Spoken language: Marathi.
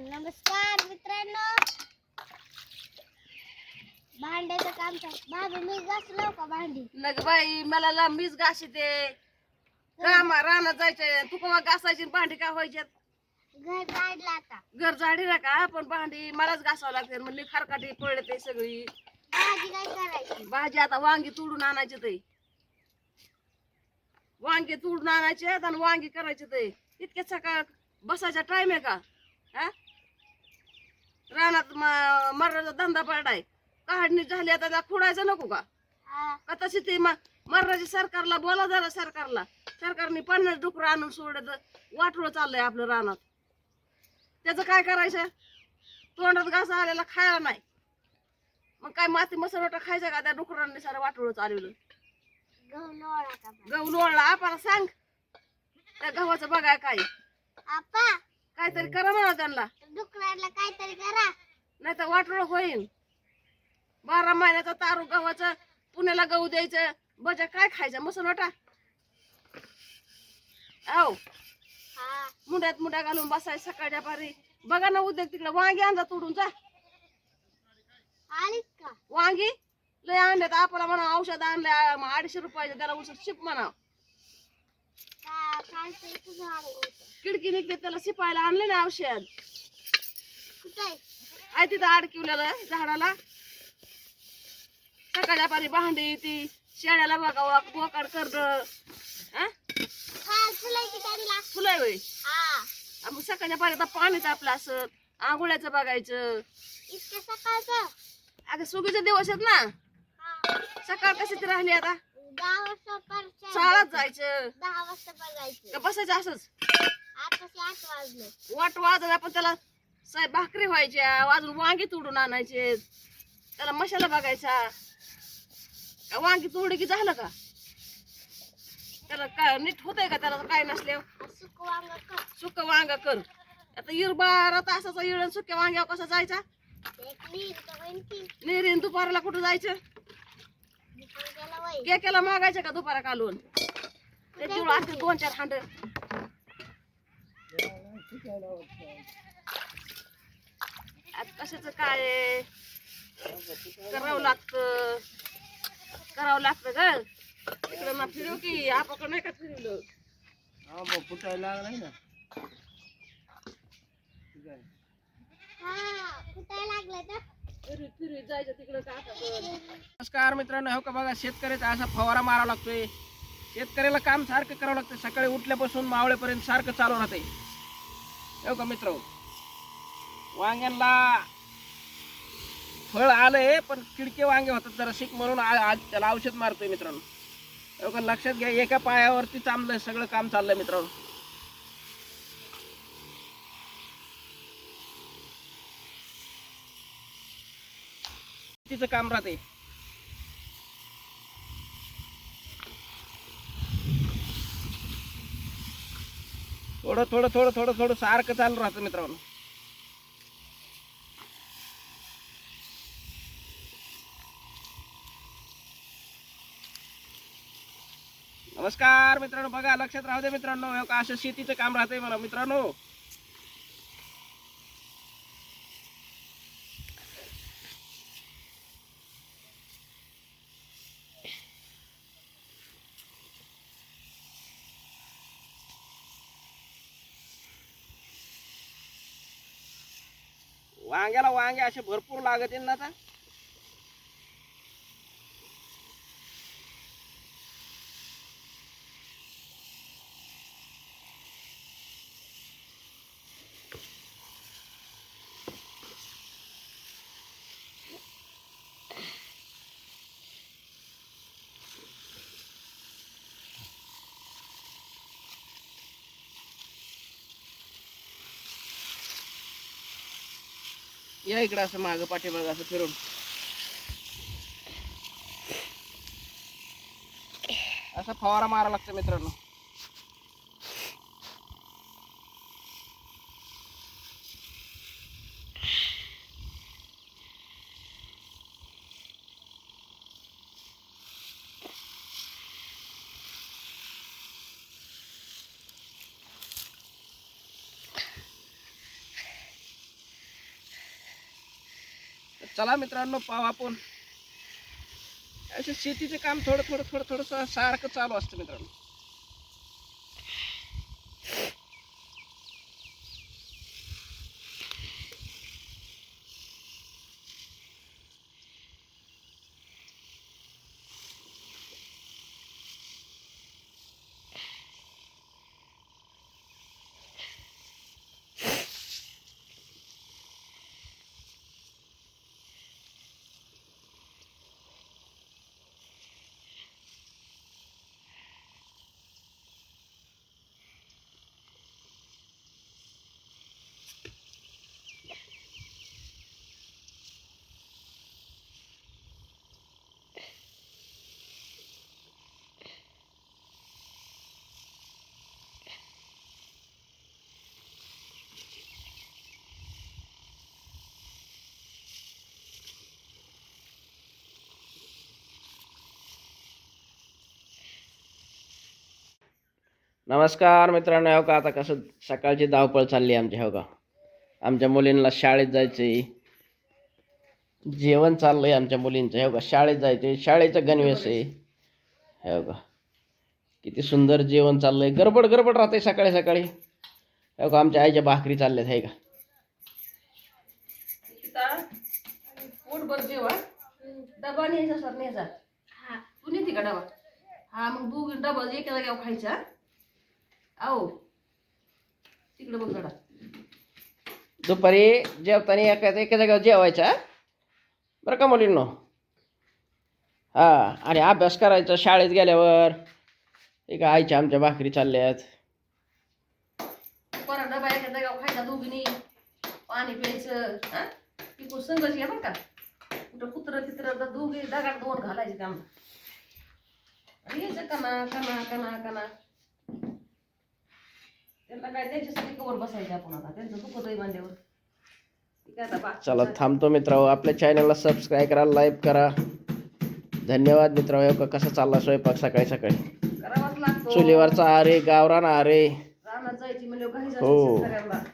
नमस्कार मित्रांनो. भांड्याचं काम भाभी मी घासलो का भांडी? नग बाई मला ला मीच घाशी ते रामा रानात जायचे तू केव्हा घासायची आणि भांडी काय व्हायची घर काढलं आता. घर झाडी ना का पण भांडी मलाच घासावं लागते. म्हणली खारकाटी पडले ते सगळी. भाजी काय करायची? भाजी आता वांगी तोडून आणायचे ते. वांगी तोडून आणायचे आणि वांगी करायचे ते. इतके सकाळ बसायचा टाइम आहे का? हा? रानात म- मरणाचा धंदा पडाय. काढणी झाली आता खुडायचं नको का? का तशी ते मर्राजी सरकारला बोला जरा सरकारला. सरकारने पन्नास डुकरं आणून सोडत वाटोळ चाललंय आपलं रानात. त्याचं काय करायचं? तोंडात घास आलेला खायला नाही. मग काय माती मसालोटा खायचा का? त्या डुकरांनी सारं वाटोळ चालवलं? गहू लोळला आपल्याला सांग. त्या गव्हाचं बघाय काय आपा काहीतरी करा म्हणा त्यांना. डुकराला काहीतरी करा. नाही तर वाटोळ होईल बारा महिन्याचा तारू गव्हाचं पुण्याला गहू द्यायचं बजा काय खायचं मसालोटा आव हा. मुंड्यात मुंड्या घालून बसाय सकाळच्या पारी बघा ना उद्योग तिकडे वांगी आणजा तोडून जा. का? वांगी? लय आणल्यात. आपल्याला म्हणा औषध आणलंय मग अडीचशे रुपयाचे त्याला औषध शिप म्हणा. खिडकी निघते त्याला शिपायला आणले ना औषध. आहे आहे तिथं अडकिवलेलं झाडाला. सकाळच्या पारी भांडी ती शेळ्याला बघा बोकाड करत हा? फुलायची त्यांना फुलं आहे होय हा मग सकाळच्या पारी आता पाणी तापलं असत आंघोळ्याचं बघायचं. अगं सुगीचे दिवस आहेत ना. हा. सकाळ कशी ती राहिली आता? दहा वाजता परत शाळात जायचं. दहा वाजता बघायचं का बसायचं असंच? आठ वाजले. वाट वाजत आपण त्याला साहेब भाकरी व्हायच्या अजून वांगी तोडून आणायचे. त्याला मशाला बघायचा. का वांगी तोडली की झालं का? त्याला काय नीट होतंय का त्याला काय नसल्यावर? सुक वांग कर. सुक वांग कर. आता इरबारा तासाचा इळण सुक्या वांग्यावर कसा जायचा? एक नीर तर होईन की. निरीन दुपारला कुठं जायचं? गेक्याला मागायचं का दुपारा कालून? ते असते दोन चार हांड. कशाचं काय आहे? करावं लागतं. करावं लागतं ग. इकडं ना फिरव की आपण नाही का फिरवलं? फुटायला लागलाय ना? हा लागलं तर? नमस्कार मित्रांनो हो का बघा शेतकऱ्याचा असा फवारा मारावा लागतोय. शेतकऱ्याला काम सारखं करावं लागतं. सकाळी उठल्यापासून मावळेपर्यंत सारखं चालू राहते हो का मित्र? वांग्यांना फळ आलंय पण किडके वांगे होतात. जरा शिक म्हणून आ- आज त्याला औषध मारतोय मित्रांनो. हो का लक्षात घ्या एका पायावरती चांबलंय सगळं काम चाललंय मित्रांनो. तिचं काम राहते. थोडं थोडं थोडं थोडं थोडं सारखं चालू राहतं मित्रांनो. नमस्कार मित्रांनो बघा लक्षात राहू दे मित्रांनो का असं शेतीचं काम राहतंय मला मित्रांनो. वांग्याला वांगे असे भरपूर लागत आहेत ना आता? या इकडं असं मागं पाठीमागं असं फिरून. असा फवारा मारा लागतो मित्रांनो. चला मित्रांनो पाहू आपण. असं शेतीचं काम थोडं थोडं थोडं थोडंसं सारखं चालू असतं मित्रांनो. नमस्कार मित्रांनो हो का? आता कसं सकाळची धावपळ चालली आमची हो का? आमच्या मुलींना शाळेत जायचे जेवण चाललंय आमच्या मुलींचं हो का? शाळेत जायचे शाळेचं गणवेश आहे. हो का? किती सुंदर जेवण चाललंय. गडबड गडबड राहते सकाळी सकाळी. हो का? आमच्या आईच्या भाकरी चालल्यात आहे का? डबा न्यायचा सर न्यायचा. हा. तू नेते का डबा? हा मग तू डबा एका जाग्यावर खायचा. आओ तिकडे बघ जरा. दुपारी जेवताना एका एका जागेवर जेवायचा बरं का मुलींनो? हा आणि अभ्यास करायचा शाळेत गेल्यावर. एका आईच्या आमच्या भाकरी चालल्यात. परत डबा एका जाग्यावर खायचा दोघींनी पाणी प्यायचं हा? तिकडून संघर्ष घ्या बरं का. कुठं कुत्र तित्र तर दोघी दगाड दोन घालायचे काम आणि यायचं कना कना कना कना त्यांना काय त्यांच्यासाठी कवर बसायचं आपण आता. त्यांचं दुखत मांड्यावर ठीक आहे आता बा- चला थांबतो मित्रांनो. आपल्या चॅनलला सबस्क्राईब करा लाईक करा. धन्यवाद मित्रांनो. का कसा चालला स्वयंपाक सकाळी सकाळी? करावाच लागतो. चुलीवरचा आरे गावरान आरे. रानात जायची म्हणजे घाई हो. जायची